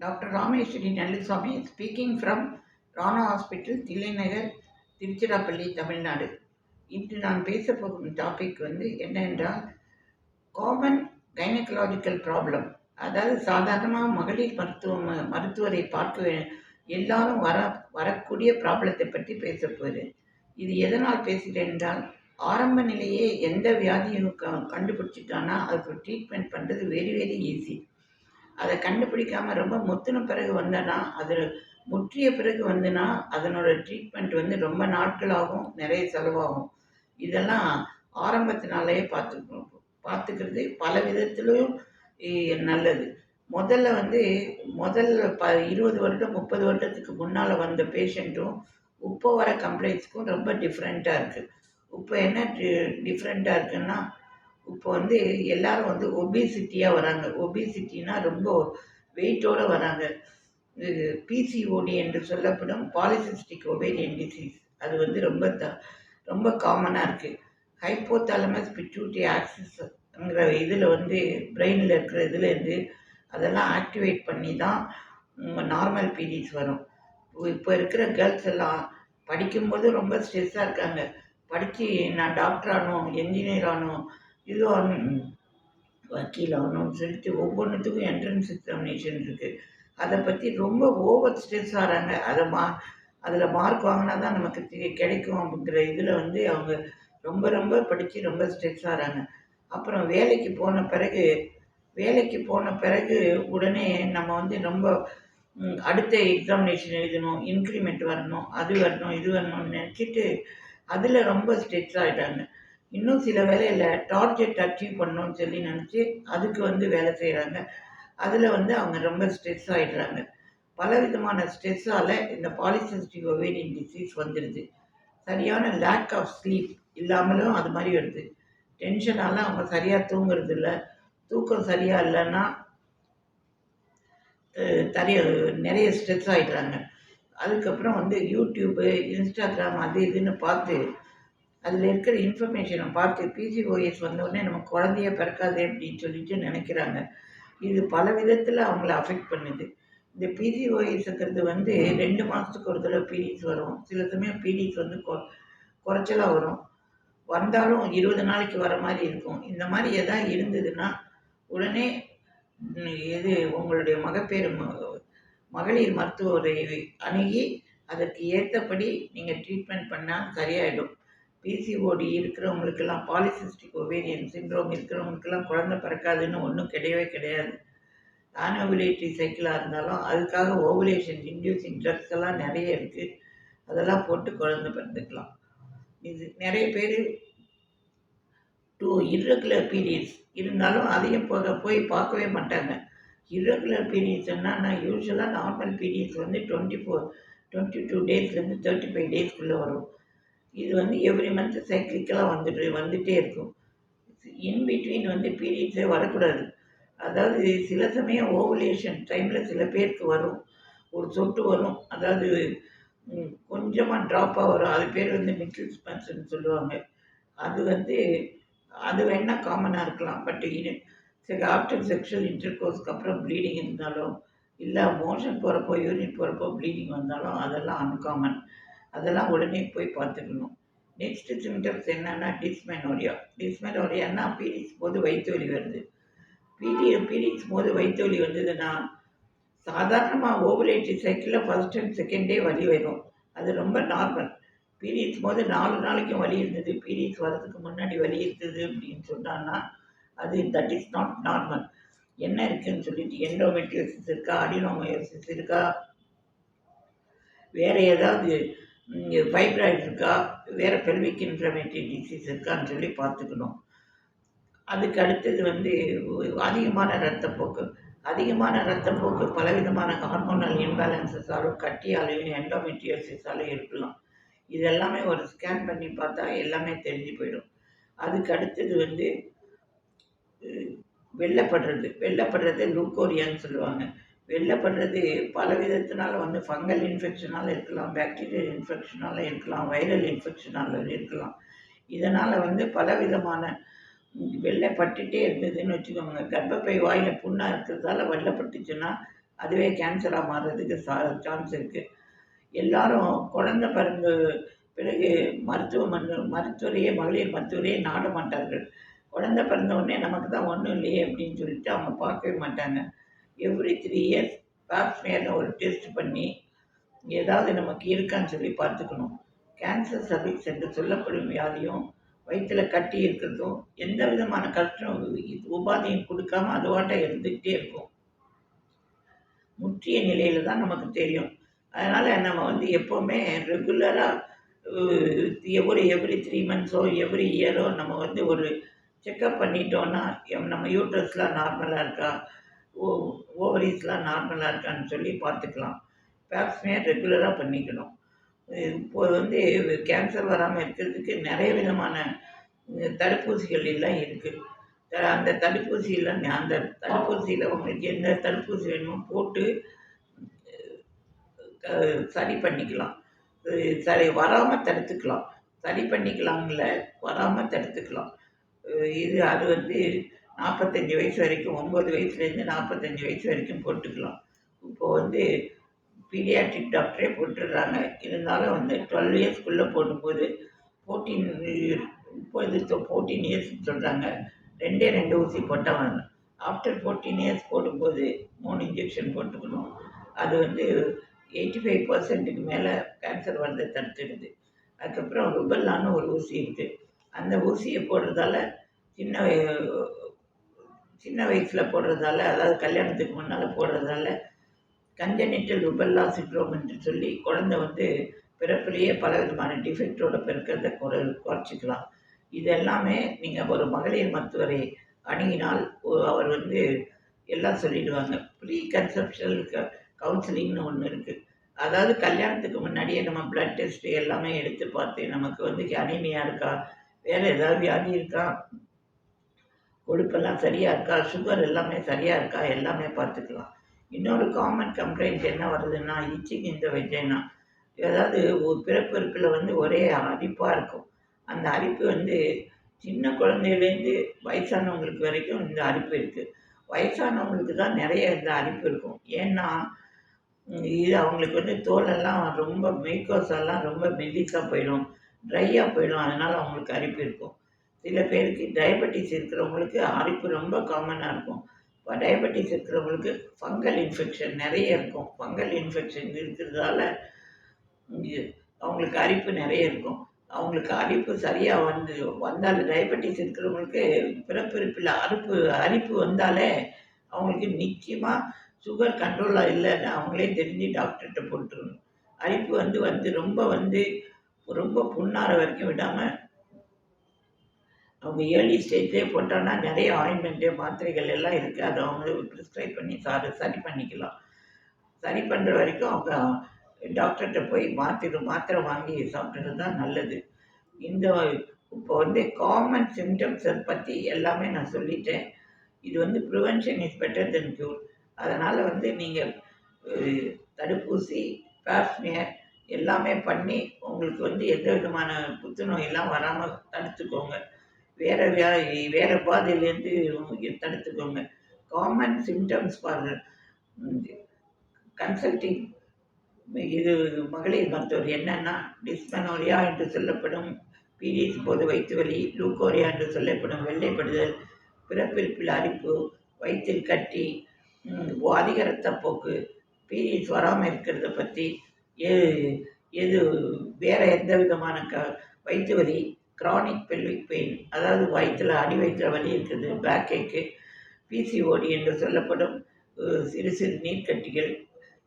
Doctor Rameswari Nallusamy speaking from Rana hospital Thillainagar Tiruchirappalli Tamil Nadu. இன்று நான் பேச போகும் டாபிக் வந்து என்னென்றால் காமன் கைனகலாஜிக்கல் ப்ராப்ளம் அதாவது சாதாரணமாக மகளிர் மருத்துவ மருத்துவரை பார்க்க எல்லாரும் வர வரக்கூடிய ப்ராப்ளத்தை பற்றி பேச போகிறேன் இது எதனால் பேசுகிறேன் என்றால் ஆரம்ப நிலையே எந்த வியாதியும் க கண்டுபிடிச்சிட்டானா அதுக்கு ட்ரீட்மெண்ட் பண்ணுறது வெரி வெரி ஈஸி அதை கண்டுபிடிக்காம ரொம்ப முத்தின பிறகு வந்தனா அது முற்றிய பிறகு வந்துன்னா அதனோட ட்ரீட்மெண்ட் வந்து ரொம்ப நாட்கள் ஆகும் நிறைய செலவாகும். இதெல்லாம் ஆரம்பத்தினாலேயே பார்த்துக்கணும். பார்த்துக்கிறது பல விதத்திலும் நல்லது. முதல்ல வந்து முதல்ல ப இருபது வருடம் முப்பது வருடத்துக்கு முன்னால் வந்த பேஷண்ட்டும் இப்போ வர கம்ப்ளைண்ட்ஸ்க்கும் ரொம்ப டிஃப்ரெண்ட்டாக இருக்குது இப்போ என்ன டிஃப்ரெண்ட்டாக இருக்குன்னா இப்போ வந்து எல்லாரும் வந்து ஒபேசிட்டியாக வராங்க. ஒபிசிட்டினா ரொம்ப வெயிட்டோடு வராங்க. இது பிசிஓடி என்று சொல்லப்படும் பாலிசிஸ்டிக் ஒபேரியன் டிசீஸ் அது வந்து ரொம்ப த ரொம்ப காமனாக இருக்குது ஹைப்போதாலமஸ் பிட்யூட்டி ஆக்சிஸ்ங்கிற இதில் வந்து பிரெயினில் இருக்கிற இதுலேருந்து அதெல்லாம் ஆக்டிவேட் பண்ணி தான் நார்மல் பீரியட்ஸ் வரும். இப்போ இருக்கிற கேர்ள்ஸ் எல்லாம் படிக்கும்போது ரொம்ப ஸ்ட்ரெஸ்ஸாக இருக்காங்க. படித்து நான் டாக்டர் ஆகணும் என்ஜினியர் ஆகணும் இது ஆகணும் வக்கீல் ஆகணும்னு சொல்லிட்டு ஒவ்வொன்றுத்துக்கும் என்ட்ரன்ஸ் எக்ஸாமினேஷன் இருக்குது அதை பற்றி ரொம்ப ஓவர் ஸ்ட்ரெஸ் ஆகிறாங்க அதை மா அதில் மார்க் வாங்கினா தான் நமக்கு கிடைக்கும் அப்படிங்கிற இதில் வந்து அவங்க ரொம்ப ரொம்ப படித்து ரொம்ப ஸ்ட்ரெஸ் ஆகிறாங்க அப்புறம் வேலைக்கு போன பிறகு வேலைக்கு போன பிறகு உடனே நம்ம வந்து ரொம்ப அடுத்த எக்ஸாமினேஷன் எழுதணும் இன்க்ரிமெண்ட் வரணும் அது வரணும் இது வரணும்னு நினச்சிட்டு அதில் ரொம்ப ஸ்ட்ரெஸ் ஆகிட்டாங்க இன்னும் சில வேலையில் டார்கெட் அச்சீவ் பண்ணணும்னு சொல்லி நினச்சி அதுக்கு வந்து வேலை செய்கிறாங்க அதில் வந்து அவங்க ரொம்ப ஸ்ட்ரெஸ் ஆகிடுறாங்க பலவிதமான ஸ்ட்ரெஸ்ஸால் இந்த பாலிசிஸ்டிக் ஒவேரியன் டிசீஸ் வந்துடுது சரியான லேக் ஆஃப் ஸ்லீப் இல்லாமலும் அது மாதிரி வருது. டென்ஷனால் அவங்க சரியாக தூங்குறது இல்லை. தூக்கம் சரியாக இல்லைன்னா தரைய நிறைய ஸ்ட்ரெஸ் ஆகிடுறாங்க அதுக்கப்புறம் வந்து யூடியூப்பு இன்ஸ்டாகிராம் அது இதுன்னு பார்த்து அதில் இருக்கிற இன்ஃபர்மேஷனை பார்த்து பிசிஓஎஸ் வந்தோடனே நம்ம குழந்தைய பிறக்காதே அப்படின்னு சொல்லிட்டு நினைக்கிறாங்க. இது பல விதத்தில் அவங்கள அஃபெக்ட் பண்ணுது. இந்த பிசிஓஎஸ்ங்கிறது வந்து ரெண்டு மாதத்துக்கு ஒரு தடவை பீரியட்ஸ் வரும். சில சமயம் பீரியட்ஸ் வந்து கொ குறைச்சலாக வரும். வந்தாலும் இருபது நாளைக்கு வர மாதிரி இருக்கும். இந்த மாதிரி எதாவது இருந்ததுன்னா உடனே இது உங்களுடைய மகப்பேறு மகளிர் மருத்துவரை அணுகி அதற்கு ஏற்றபடி நீங்கள் ட்ரீட்மெண்ட் பண்ணால் சரியாயிடும். பிசிஓடி இருக்கிறவங்களுக்கெல்லாம் பாலிசிஸ்டிக் ஒவேரியன் சிண்ட்ரோம் இருக்கிறவங்களுக்கெல்லாம் குழந்தை பிறக்காதுன்னு ஒன்றும் கிடையவே கிடையாது. ஆனோவிலேட்டரி சைக்கிளாக இருந்தாலும் அதுக்காக ஓவுலேஷன் இன்டியூசிங் ட்ரக்ஸ் எல்லாம் நிறைய இருக்குது அதெல்லாம் போட்டு குழந்தை பிறந்துக்கலாம். இது நிறைய பேர் டூ irregular பீரியட்ஸ் இருந்தாலும் அதையும் போக போய் பார்க்கவே மாட்டாங்க. Irregular பீரியட்ஸ் என்னன்னா யூஸ்வலாக நார்மல் பீரியட்ஸ் வந்து டுவெண்ட்டி ஃபோர் டுவெண்ட்டி டூ டேஸ்லேருந்து தேர்ட்டி ஃபைவ் டேஸ்க்குள்ளே வரும். இது வந்து எவ்ரி மந்த் சைக்கிளிக்கலாக வந்துட்டு வந்துகிட்டே இருக்கும். இன் பிட்வீன் வந்து பீரியட்ஸே வரக்கூடாது. அதாவது சில சமயம் ஓவுலேஷன் டைமில் சில பேருக்கு வரும். ஒரு சொட்டு வரும். அதாவது கொஞ்சமாக ட்ராப்பாக வரும். அது பேர் வந்து மிட்டில் ஸ்பென்ஸ்னு சொல்லுவாங்க. அது வந்து அது வேணால் காமனாக இருக்கலாம். பட் இது ஆஃப்டர் செக்ஷுவல் இன்டர்கோர்ஸ்க்கு அப்புறம் ப்ளீடிங் இருந்தாலும் இல்லை மோஷன் போகிறப்போ யூரின் போகிறப்போ ப்ளீடிங் வந்தாலும் அதெல்லாம் அன்காமன் அதெல்லாம் உடனே போய் பார்த்துக்கணும். நெக்ஸ்ட் சிம்டம்ஸ் என்னன்னா டிஸ்மெனோரியா டிஸ்மெனோரியான்னா பீரியட்ஸ் போது வயிற்று வலி வருது. பீரிய பீரியட்ஸ் போது வயிற்று வலி வந்ததுன்னா சாதாரணமாக ஓவலேட்டரி சைக்கிளில் ஃபர்ஸ்ட் அண்ட் செகண்ட் டே வலி வரும். அது ரொம்ப நார்மல் பீரியட்ஸ் போது நாலு நாளைக்கும் வலி இருந்தது. பீரியட்ஸ் வரதுக்கு முன்னாடி வலி இருந்தது அப்படின்னு சொன்னான்னா அது தட் இஸ் நாட் நார்மல் என்ன இருக்குன்னு சொல்லிட்டு எண்டோமெட்ரியோசிஸ் இருக்கா அடினோமயோசிஸ் இருக்கா வேறு ஏதாவது ஃபைப்ராய்ட் இருக்கா? வேறு பெல்விக் இன்ஃப்ளமேட்டரி டிசீஸ் இருக்கான்னு சொல்லி பார்த்துக்கணும். அதுக்கு அடுத்தது வந்து அதிகமான ரத்தப்போக்கு அதிகமான ரத்தப்போக்கு பலவிதமான ஹார்மோனல் இம்பேலன்சஸாலும் கட்டியாலையும் எண்டோமெட்ரியோசிஸாலும் இருக்கலாம். இது எல்லாமே ஒரு ஸ்கேன் பண்ணி பார்த்தா எல்லாமே தெரிஞ்சு போயிடும். அதுக்கு அடுத்தது வந்து வெள்ளப்படுறது. வெள்ளப்படுறது லூக்கோரியான்னு சொல்லுவாங்க. வெள்ளைப்படுறது பல விதத்தினால வந்து ஃபங்கல் இன்ஃபெக்ஷனால இருக்கலாம் பாக்டீரியல் இன்ஃபெக்ஷனால இருக்கலாம் வைரல் இன்ஃபெக்ஷனால இருக்கலாம். இதனால் வந்து பலவிதமான ம், வெள்ளைப்பட்டுட்டே இருந்ததுன்னு வச்சுக்கோங்க. கர்ப்பப்பை வாயில் புண்ணாக இருக்கிறதால வெள்ளைப்பட்டுச்சுன்னா அதுவே கேன்சராக மாறுறதுக்கு சா சான்ஸ் இருக்குது எல்லாரும் குழந்த பிறந்த பிறகு மருத்துவமனை மருத்துவரையே மகளிர் மருத்துவரையே நாட மாட்டார்கள். குழந்த பிறந்த உடனே நமக்கு தான் ஒன்றும் இல்லையே அப்படின்னு சொல்லிட்டு அவங்க பார்க்கவே மாட்டாங்க. எவ்ரி த்ரீ இயர்ஸ் பேப்ஸ்மேர்னு ஒரு டெஸ்ட் பண்ணி ஏதாவது நமக்கு இருக்கான்னு சொல்லி பார்த்துக்கணும். கேன்சர் சர்வீஸ் என்று சொல்லப்படும் வியாதியும் வயிற்றில் கட்டி இருக்கிறதும் எந்த விதமான கஷ்டம் உபாதையும் கொடுக்காம அதுவாட்ட இருந்துக்கிட்டே இருக்கும். முற்றிய நிலையில் தான் நமக்கு தெரியும். அதனால் நம்ம வந்து எப்போவுமே ரெகுலராக ஒரு எவ்ரி த்ரீ மந்த்ஸோ எவ்ரி இயரோ நம்ம வந்து ஒரு செக்கப் பண்ணிட்டோன்னா நம்ம யூட்ரஸ்லாம் நார்மலாக இருக்கா? ஓவரீஸ்லாம் நார்மலாக இருக்கான்னு சொல்லி பார்த்துக்கலாம். பேப்ஸ்மேர் ரெகுலராக பண்ணிக்கணும். இப்போது வந்து கேன்சர் வராமல் இருக்கிறதுக்கு நிறைய விதமான தடுப்பூசிகள் எல்லாம் இருக்குது அந்த தடுப்பூசியில் அந்த தடுப்பூசியில் உங்களுக்கு எந்த தடுப்பூசி வேணுமோ போட்டு சரி பண்ணிக்கலாம். சரி வராமல் தடுத்துக்கலாம். சரி பண்ணிக்கலாம்ல வராமல் தடுத்துக்கலாம். இது அது வந்து நாற்பத்தஞ்சு வயசு வரைக்கும் ஒம்பது வயசுலேருந்து நாற்பத்தஞ்சி வயசு வரைக்கும் போட்டுக்கலாம். இப்போது வந்து பீடியாட்ரிக் டாக்டரே போட்டுடுறாங்க. இருந்தாலும் வந்து டுவெல் இயர்ஸ்க்குள்ளே போடும்போது ஃபோர்டீன் இப்போது ஃபோர்டீன் இயர்ஸ் சொல்கிறாங்க ரெண்டே ரெண்டு ஊசி போட்டால் ஆஃப்டர் ஃபோர்டீன் இயர்ஸ் போடும்போது மூணு இன்ஜெக்ஷன் போட்டுக்கணும். அது வந்து எயிட்டி ஃபைவ் பர்சன்ட்டுக்கு மேலே கேன்சர் வரதை தடுத்துடுது. அதுக்கப்புறம் ருபல்லான்னு ஒரு ஊசி இருக்குது அந்த ஊசியை போடுறதால சின்ன சின்ன வயசில் போடுறதால அதாவது கல்யாணத்துக்கு முன்னால் போடுறதால கஞ்சனிட்டல் ருபல்லா சிட்ரோம் என்று சொல்லி குழந்த வந்து பிறப்பிலேயே பல விதமான டிஃபெக்டோட பிறக்கிறத குறை குறைச்சிக்கலாம். இது எல்லாமே நீங்கள் ஒரு மகளிர் மருத்துவரை அணுகினால் அவர் வந்து எல்லாம் சொல்லிடுவாங்க. ப்ரீ கன்செப்ஷனல் கவுன்சிலிங்னு ஒன்று இருக்குது அதாவது கல்யாணத்துக்கு முன்னாடியே நம்ம ப்ளட் டெஸ்ட்டு எல்லாமே எடுத்து பார்த்து நமக்கு வந்து அனிமியா இருக்கா? வேறு ஏதாவது வியாதி இருக்கா? கொழுப்பெல்லாம் சரியாக இருக்கா? சுகர் எல்லாமே சரியாக இருக்கா? எல்லாமே பார்த்துக்கலாம். இன்னொரு காமன் கம்ப்ளைண்ட் என்ன வருதுன்னா இச்சிங் இந்த வெஜைனா ஏதாவது ஒரு பிறப்பிறப்பில் வந்து ஒரே அரிப்பாக இருக்கும். அந்த அரிப்பு வந்து சின்ன குழந்தையிலேருந்து வயசானவங்களுக்கு வரைக்கும் இந்த அரிப்பு இருக்குது வயசானவங்களுக்கு தான் நிறைய இந்த அரிப்பு இருக்கும். ஏன்னா இது அவங்களுக்கு வந்து தோலெல்லாம் ரொம்ப மேக்கோஸெல்லாம் ரொம்ப மெல்லிஸாக போயிடும். ட்ரையாக போயிடும். அதனால் அவங்களுக்கு அரிப்பு இருக்கும். சில பேருக்கு டயபெட்டிஸ் இருக்கிறவங்களுக்கு அரிப்பு ரொம்ப காமனாக இருக்கும். இப்போ டயபெட்டிஸ் இருக்கிறவங்களுக்கு ஃபங்கல் இன்ஃபெக்ஷன் நிறைய இருக்கும். ஃபங்கல் இன்ஃபெக்ஷன் இருக்கிறதால அவங்களுக்கு அரிப்பு நிறைய இருக்கும். அவங்களுக்கு அரிப்பு சரியாக வந்து வந்தால் டயபெட்டிஸ் இருக்கிறவங்களுக்கு பிறப்பிறப்பில் அரிப்பு அரிப்பு வந்தாலே அவங்களுக்கு நிச்சயமாக சுகர் கண்ட்ரோலாக இல்லைன்னு அவங்களே தெரிஞ்சு டாக்டர்கிட்ட போட்டுருணும் அரிப்பு வந்து வந்து ரொம்ப வந்து ரொம்ப புண்ணார வரைக்கும் விடாமல் அவங்க ஏர்லி ஸ்டேஜ்லேயே போட்டோன்னா நிறைய ஆயின்மெண்ட்டு மாத்திரைகள் எல்லாம் இருக்குது அதை அவங்க ப்ரிஸ்கிரைப் பண்ணி சாரு சரி பண்ணிக்கலாம். சரி பண்ணுற வரைக்கும் அவங்க டாக்டர்கிட்ட போய் மாத்திரை மாத்திரை வாங்கி சாப்பிட்றது தான் நல்லது. இந்த இப்போ வந்து காமன் சிம்டம்ஸை பற்றி எல்லாமே நான் சொல்லிட்டேன். இது வந்து prevention is better than cure அதனால் வந்து நீங்கள் தடுப்பூசி பேஸ்மியர் எல்லாமே பண்ணி உங்களுக்கு வந்து எந்த விதமான புத்துநோயெல்லாம் வராமல் தடுத்துக்கோங்க. வேறு வியா வேறு பாதையிலேருந்து தடுத்துக்கோங்க. காமன் சிம்டம்ஸ் ஃபார் கன்சல்டிங் இது மகளிர் மருத்துவர் என்னென்னா டிஸ்மெனோரியா என்று சொல்லப்படும் பீரியட்ஸ் போது வயிற்று வலி லூக்கோரியா என்று சொல்லப்படும் வெள்ளைப்படுதல் பிறப்பிற்பில் அரிப்பு வயிற்றில் கட்டி அதிக ரத்தப்போக்கு பீரியட்ஸ் வராமல் இருக்கிறத பற்றி எது எது வேறு எந்த விதமான க வயிற்று வலி க்ரானிக் பெல்விக் பெயின் அதாவது வயிற்றில் அடி வயிற்றில் வலி இருக்குது பேக் ஏக்கு பிசிஓடி என்று சொல்லப்படும் சிறு சிறு நீர்க்கட்டிகள்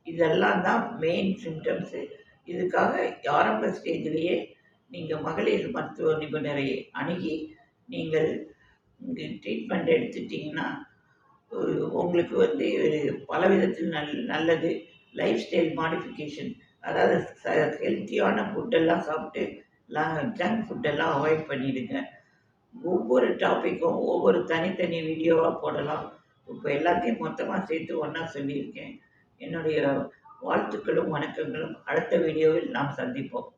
இதெல்லாம் தான் மெயின் சிம்டம்ஸு இதுக்காக ஆரம்ப ஸ்டேஜ்லேயே நீங்கள் மகளிர் மருத்துவ நிபுணரை அணுகி நீங்கள் ட்ரீட்மெண்ட் எடுத்துட்டிங்கன்னா உங்களுக்கு வந்து பல விதத்தில் நல் நல்லது. லைஃப் ஸ்டைல் மாடிஃபிகேஷன் அதாவது ஹெல்த்தியான ஃபுட்டெல்லாம் சாப்பிட்டு ஜங்க் ஃபுட்டெல்லாம் அவாய்ட் பண்ணிவிடுங்க ஒவ்வொரு டாப்பிக்கும் ஒவ்வொரு தனித்தனி வீடியோவாக போடலாம். இப்போ எல்லாத்தையும் மொத்தமாக சேர்த்து ஒன்றா சொல்லியிருக்கேன். என்னுடைய வாழ்த்துக்களும் வணக்கங்களும் அடுத்த வீடியோவில் நாம் சந்திப்போம்.